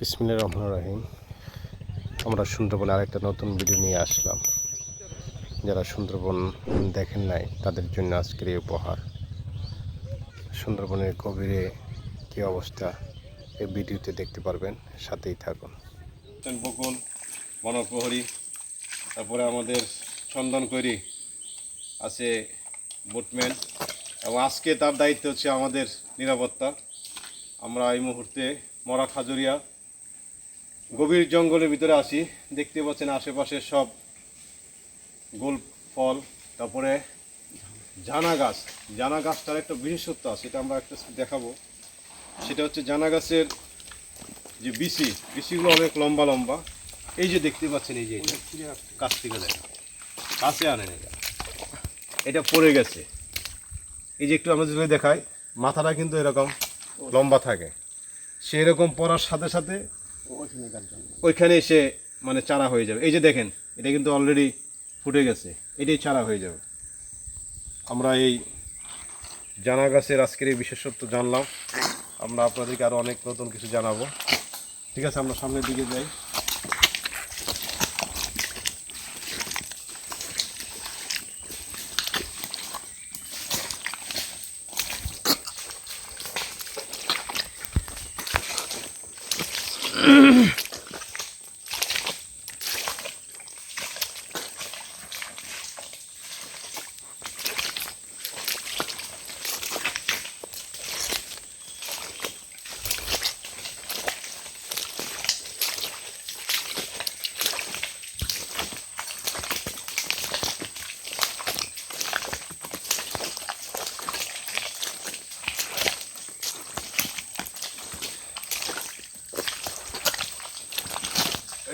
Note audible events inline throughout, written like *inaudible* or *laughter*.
বিসমিল্লা রহমান রাহিম। আমরা সুন্দরবনে আরেকটা নতুন ভিডিও নিয়ে আসলাম। যারা সুন্দরবন দেখেন নাই, তাদের জন্য আজকের এই উপহার। সুন্দরবনের গভীরে কী অবস্থা, এই ভিডিওতে দেখতে পারবেন, সাথেই থাকুন। বকুল, বনপ্রহরী, তারপরে আমাদের চন্দন কৈরি আছে বুটম্যান, এবং আজকে তার দায়িত্ব হচ্ছে আমাদের নিরাপত্তা। আমরা এই মুহূর্তে মরা খাজুরিয়া গভীর জঙ্গলের ভিতরে আছি দেখতে পাচ্ছেন আশেপাশে সব গোল ফল, তারপরে জানা গাছ। জানা গাছটার একটা বিশেষত্ব আছে এটা আমরা একটা দেখাবো। সেটা হচ্ছে জানা গাছের যে বিসি বিসিগুলো অনেক লম্বা লম্বা। এই যে দেখতে পাচ্ছেন, এই যে কাছ থেকে দেখা। কাছে আনেন এটা। এটা পড়ে গেছে। এই যে একটু আমরা যদি দেখাই, মাথাটা কিন্তু এরকম লম্বা থাকে। সেই রকম পড়ার সাথে সাথে ওইখানে এসে মানে চারা হয়ে যাবে। এই যে দেখেন, এটা কিন্তু অলরেডি ফুটে গেছে। এটাই চারা হয়ে যাবে। আমরা এই জানা গাছের আজকের এই বিশেষত্ব জানলাম। আমরা আপনাদেরকে আরও অনেক নতুন কিছু জানাব। ঠিক আছে, আমরা সামনের দিকে যাই।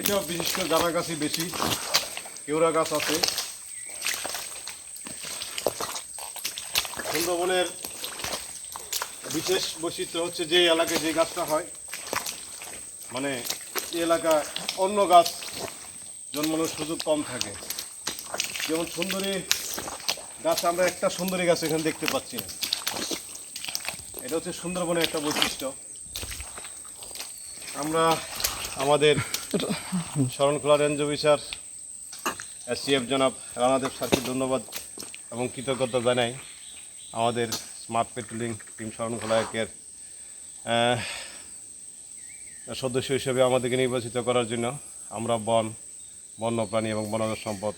এটা বিশেষ করে জানা গাছই বেশি। কেওড়া গাছ আছে। সুন্দরবনের বিশেষ বৈশিষ্ট্য হচ্ছে যে এলাকায় যে গাছটা হয় মানে এলাকা অন্য গাছ জন্মানোর সুযোগ কম থাকে। যেমন সুন্দরী গাছ, আমরা একটা সুন্দরী গাছ এখানে দেখতে পাচ্ছি না। এটা হচ্ছে সুন্দরবনের একটা বৈশিষ্ট্য। আমরা আমাদের শরণখোলা রেঞ্জ অফিসার এসিএফ জনাব রানাদেব স্যারকে ধন্যবাদ এবং কৃতজ্ঞতা জানাই আমাদের স্মার্ট পেট্রোলিং টিম শরণখোলা একের সদস্য হিসেবে আমাদেরকে নির্বাচিত করার জন্য আমরা বন, বন্যপ্রাণী এবং বনজ সম্পদ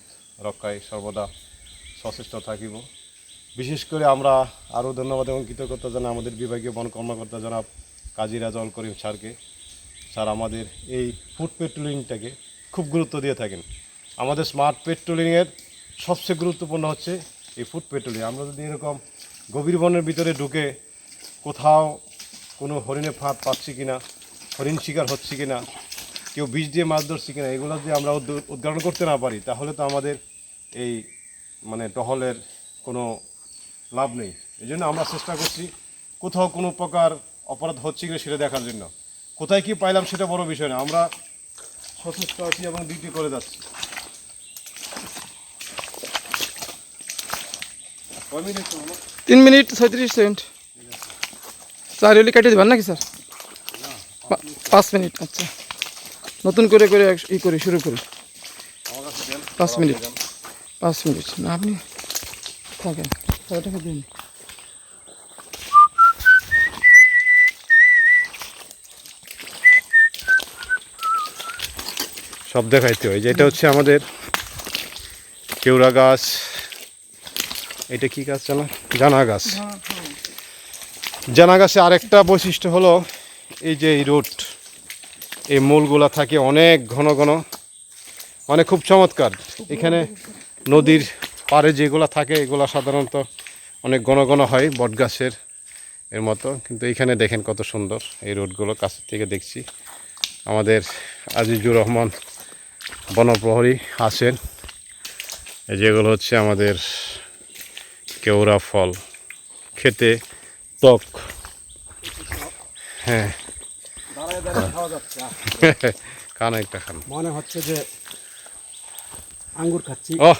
রক্ষায় সর্বদা সচেষ্ট থাকিব। বিশেষ করে আমরা আরও ধন্যবাদ এবং কৃতজ্ঞতা জানাই আমাদের বিভাগীয় বন কর্মকর্তা জনাব কাজী রাজাউল করিম স্যারকে। স্যার, আমাদের এই ফুড পেট্রোলিংটাকে খুব গুরুত্ব দিয়ে থাকেন। আমাদের স্মার্ট পেট্রোলিংয়ের সবচেয়ে গুরুত্বপূর্ণ হচ্ছে এই ফুড পেট্রোলিং। আমরা যদি এরকম গভীর বনের ভিতরে ঢুকে কোথাও কোনো হরিণে ফাঁদ পাচ্ছি কিনা, হরিণ শিকার হচ্ছে কিনা, কেউ বিষ দিয়ে মাছ ধরছি কিনা, এগুলো যদি আমরা উদ্ঘাটন করতে না পারি, তাহলে তো আমাদের এই মানে টহলের কোনো লাভ নেই। এই জন্য আমরা চেষ্টা করছি কোথাও কোনো প্রকার অপরাধ হচ্ছে কিনা সেটা দেখার জন্য। কোথায় কি পাইলাম সেটা বড় বিষয় না, আমরা সচেষ্ট আছি এবং ডিউটি করে যাচ্ছি? তিন মিনিট ছয়ত্রিশ সেকেন্ড। চার হলে কেটে দেবেন নাকি, স্যার? পাঁচ মিনিট আচ্ছা। নতুন করে করে ই করি, শুরু করি। পাঁচ মিনিট। পাঁচ মিনিট। না, আপনি থাকেন। দিন। সব দেখাইতে হয় যে এটা হচ্ছে আমাদের কেওড়া গাছ। এটা কি গাছ জানা? জানা গাছ। জানা গাছে আরেকটা বৈশিষ্ট্য হলো এই যে এই রোড এই মূলগুলা থাকে অনেক ঘন ঘন মানে খুব চমৎকার। এখানে নদীর পাড়ে যেগুলো থাকে এগুলো সাধারণত অনেক ঘন ঘন হয় বট গাছের এর মতো। কিন্তু এখানে দেখেন কত সুন্দর এই রোডগুলো কাছ থেকে দেখছি। আমাদের আজিজুর রহমান বনপ্রহরী আছেন। এই যেগুলো হচ্ছে আমাদের কেওড়া ফল। খেতে টক হ্যাঁ। *laughs* খান একটা খান। মনে হচ্ছে যে আঙ্গুর খাচ্ছি। ও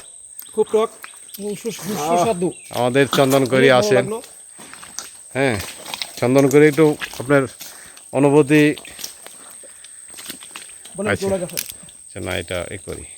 খুব টক সুস্বাদু। আমাদের চন্দন করি ভালো আছেন। হ্যাঁ। চন্দন করে একটু আপনার অনুভূতি আচ্ছা। না এটা এ করি।